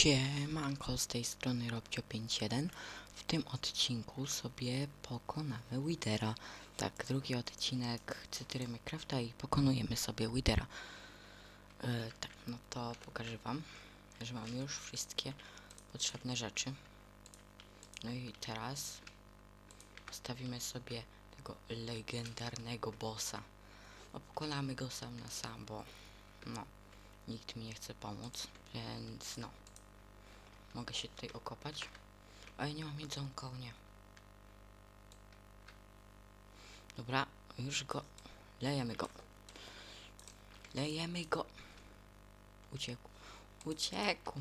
Siemanko, z tej strony Robcio51. W tym odcinku sobie pokonamy Widera. Tak, drugi odcinek Cytry Minecrafta i pokonujemy sobie Widera. E, tak, no to pokażę wam, że mam już wszystkie potrzebne rzeczy. No i teraz postawimy sobie tego legendarnego bossa. No, pokonamy go sam na sam, bo no, nikt mi nie chce pomóc, więc no. Mogę się tutaj okopać. Ale nie mam jedzonka, nie. Dobra, już go. Lejemy go. Lejemy go. Uciekł. Uciekł.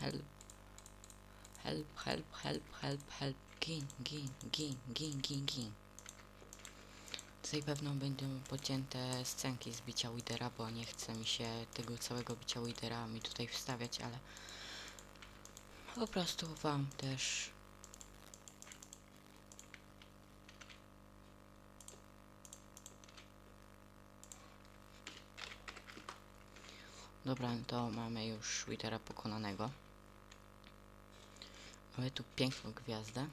Help. Help, help, help, help, help. Gin, gin, gin, gin, gin, gin. Tutaj pewno będą pocięte scenki z bicia Widera, bo nie chce mi się tego całego bicia Widera mi tutaj wstawiać, ale po prostu wam też Dobra, to mamy już Widera pokonanego. Mamy tu piękną gwiazdę.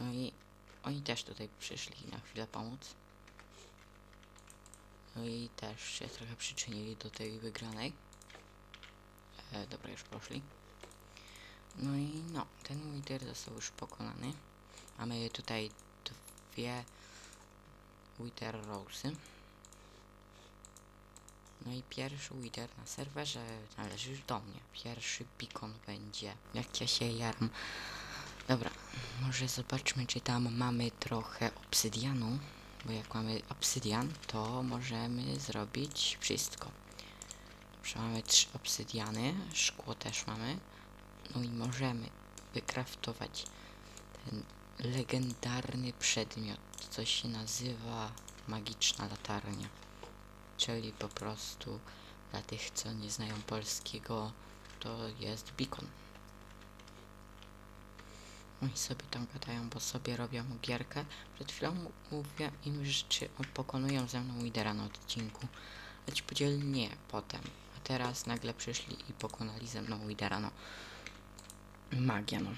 No i oni też tutaj przyszli na chwilę pomóc. No i też się trochę przyczynili do tej wygranej. E, dobra, już poszli. No i no, ten Wither został już pokonany. Mamy tutaj dwie Wither Rose'y. No i pierwszy Wither na serwerze należy już do mnie. Pierwszy beacon będzie. Jak ja się jaram. Dobra, może zobaczmy, czy tam mamy trochę obsydianu. Bo jak mamy obsydian, to możemy zrobić wszystko. Mamy trzy obsydiany, szkło też mamy. No i możemy wykraftować ten legendarny przedmiot, co się nazywa magiczna latarnia. Czyli po prostu dla tych, co nie znają polskiego, to jest beacon. Oni sobie tam gadają, bo sobie robią gierkę. Przed chwilą mówię im, że pokonują ze mną lidera na odcinku. Ci powiedzieli nie potem. A teraz nagle przyszli i pokonali ze mną lidera, no. Magia, no.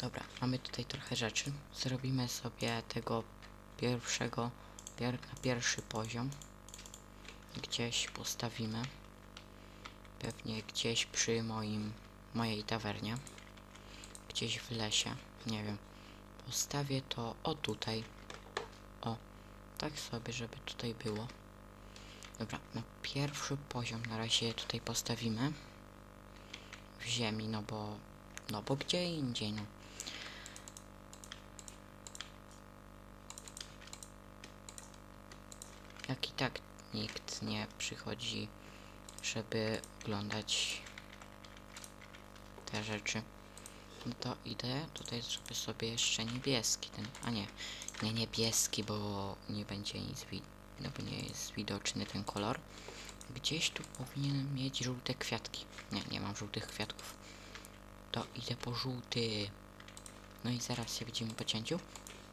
Dobra, mamy tutaj trochę rzeczy. Zrobimy sobie tego pierwszego, pier, pierwszy poziom. Gdzieś postawimy. Pewnie gdzieś przy moim, mojej tawernie. Gdzieś w lesie nie wiem, postawię to o tutaj. O, tak sobie, żeby tutaj było. Dobra, na pierwszy poziom na razie tutaj postawimy. W ziemi, no bo, no bo gdzie indziej, no. Jak i tak nikt nie przychodzi, żeby oglądać te rzeczy. No to idę, tutaj zrobię sobie jeszcze niebieski ten, a nie, nie niebieski, bo nie będzie nic no bo nie jest widoczny ten kolor. Gdzieś tu powinien mieć żółte kwiatki. Nie, nie mam żółtych kwiatków. To idę po żółty. No i zaraz się widzimy po cięciu.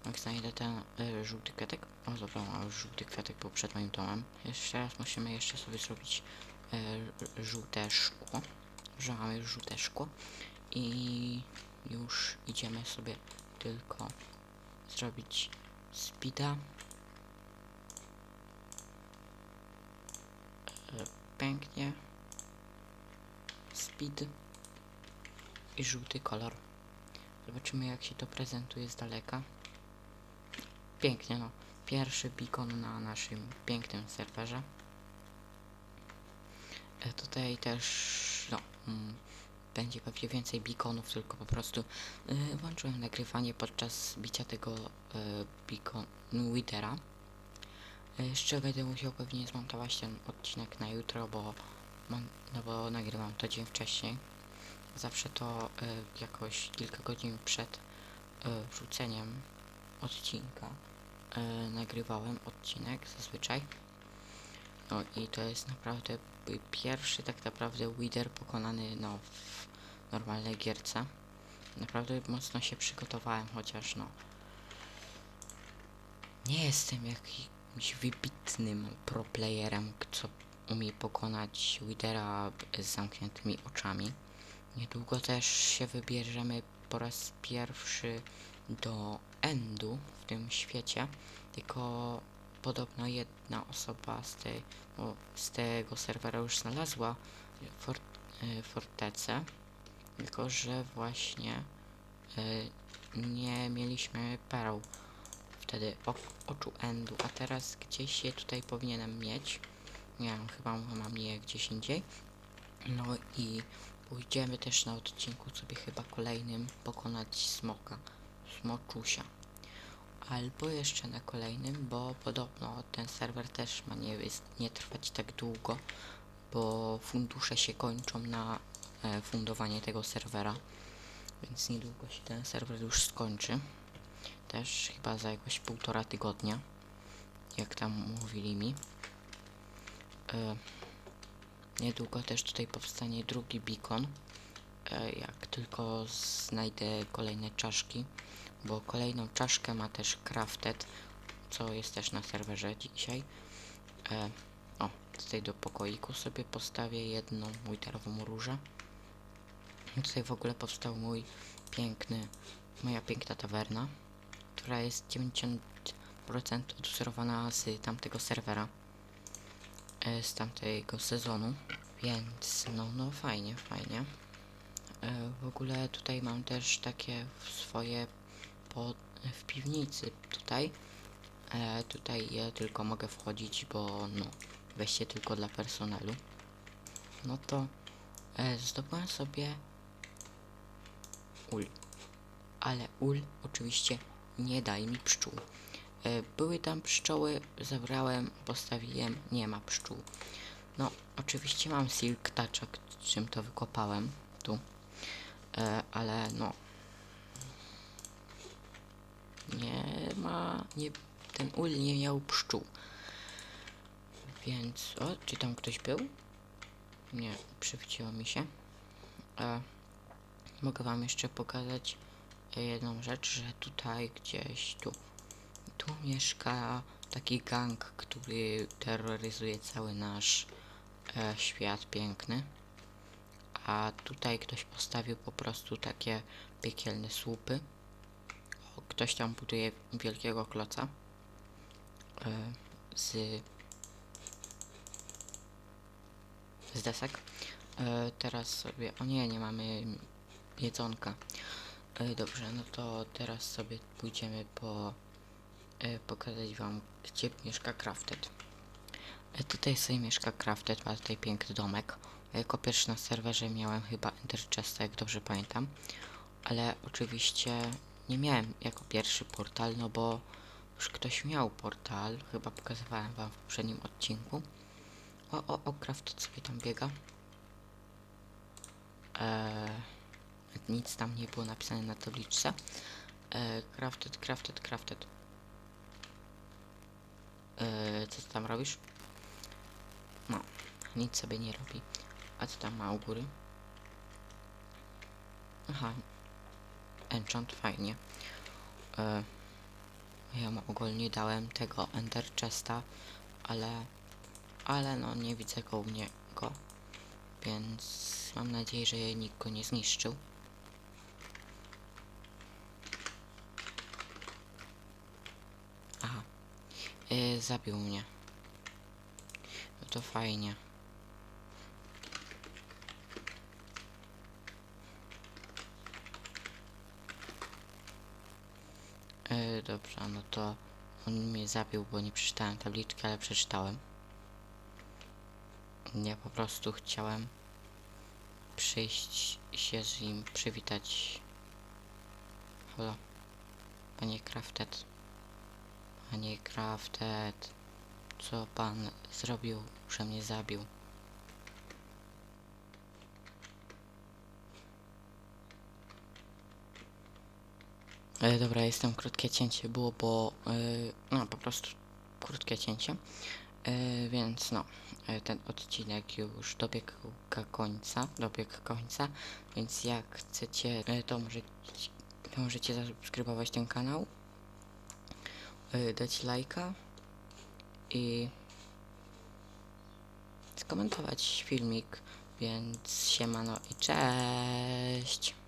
Jak znajdę ten y, żółty kwiatek. O dobra, mam żółty kwiatek był przed moim domem. Jeszcze raz musimy jeszcze sobie zrobić y, żółte szkło. Że mamy żółte szkło i już idziemy sobie tylko zrobić speeda. E, Pięknie. Speed i żółty kolor. Zobaczymy jak się to prezentuje z daleka. Pięknie no. Pierwszy beacon na naszym pięknym serwerze. E, Tutaj też no, mm, będzie pewnie więcej beaconów, tylko po prostu yy, włączyłem nagrywanie podczas bicia tego yy, beaconu Widera. Yy, jeszcze będę musiał pewnie zmontować ten odcinek na jutro, bo no bo nagrywam to dzień wcześniej. Zawsze to yy, jakoś kilka godzin przed yy, wrzuceniem odcinka yy, nagrywałem odcinek zazwyczaj. No i to jest naprawdę pierwszy tak naprawdę Wider pokonany no w normalnej gierce. Naprawdę mocno się przygotowałem, chociaż no nie jestem jakimś wybitnym pro playerem, co umie pokonać Widera z zamkniętymi oczami. Niedługo też się wybierzemy po raz pierwszy do Endu w tym świecie, tylko podobno jedna osoba z, tej, o, z tego serwera już znalazła fort, e, fortecę, tylko że właśnie e, nie mieliśmy pereł wtedy ok, oczu Endu, a teraz gdzieś je tutaj powinienem mieć. Nie wiem, chyba mam je gdzieś indziej. No i pójdziemy też na odcinku sobie chyba kolejnym pokonać smoka, smoczusia. Albo jeszcze na kolejnym, bo podobno ten serwer też ma nie, nie trwać tak długo, bo fundusze się kończą na e, fundowanie tego serwera, więc niedługo się ten serwer już skończy. Też chyba za jakoś półtora tygodnia, jak tam mówili mi. E, Niedługo też tutaj powstanie drugi beacon. E, jak tylko znajdę kolejne czaszki, bo kolejną czaszkę ma też Crafted, co jest też na serwerze dzisiaj. E, o, tutaj do pokoiku sobie postawię jedną witerową różę. Tutaj w ogóle powstał mój piękny, moja piękna tawerna, która jest 90% odwzorowana z tamtego serwera e, z tamtego sezonu, więc no, no fajnie, fajnie. E, W ogóle tutaj mam też takie swoje w piwnicy tutaj. E, tutaj ja tylko mogę wchodzić, bo no, wejście tylko dla personelu. No to e, zdobyłem sobie ul. Ale ul oczywiście nie daje mi pszczół. E, Były tam pszczoły, zabrałem, postawiłem, nie ma pszczół. No, oczywiście mam silk toucha, czym to wykopałem tu, e, ale no, nie ma, nie, ten ul nie miał pszczół. Więc, o, czy tam ktoś był? Nie, przywróciło mi się. E, mogę wam jeszcze pokazać jedną rzecz, że tutaj gdzieś tu tu mieszka taki gang, który terroryzuje cały nasz e, świat piękny. A tutaj ktoś postawił po prostu takie piekielne słupy. Ktoś tam buduje wielkiego kloca. E, z, z desek. E, teraz sobie. O nie, nie mamy jedzonka. E, dobrze, no to teraz sobie pójdziemy po pokazać wam, gdzie mieszka Crafted. Tutaj sobie mieszka Crafted, ma tutaj piękny domek. Jako pierwszy na serwerze miałem chyba Ender Chesta, jak dobrze pamiętam. Ale oczywiście nie miałem jako pierwszy portal, no bo już ktoś miał portal, chyba pokazywałem wam w poprzednim odcinku. O, o, o, Crafted sobie tam biega. Eee, nic tam nie było napisane na tabliczce. Eee, crafted, crafted, crafted. Eee, co ty tam robisz? No, nic sobie nie robi. A co tam ma u góry? Aha. Enchant, fajnie. Eee, ja mu ogólnie dałem tego Ender Chesta, ale... Ale no, nie widzę go u niego. Więc mam nadzieję, że nikt go nie zniszczył. Aha. Yy, zabił mnie. No to fajnie. Yy, dobrze, no to on mnie zabił, bo nie przeczytałem tabliczki, ale przeczytałem. Ja po prostu chciałem przyjść się z nim przywitać. Halo, panie Crafted. Panie Crafted, co pan zrobił, że mnie zabił? E, dobra, jestem krótkie cięcie było, bo e, no po prostu krótkie cięcie. E, więc no, ten odcinek już dobiegł końca, dobiegł końca, więc jak chcecie, to możecie, to możecie zasubskrybować ten kanał, dać lajka i skomentować filmik, więc siemano i cześć!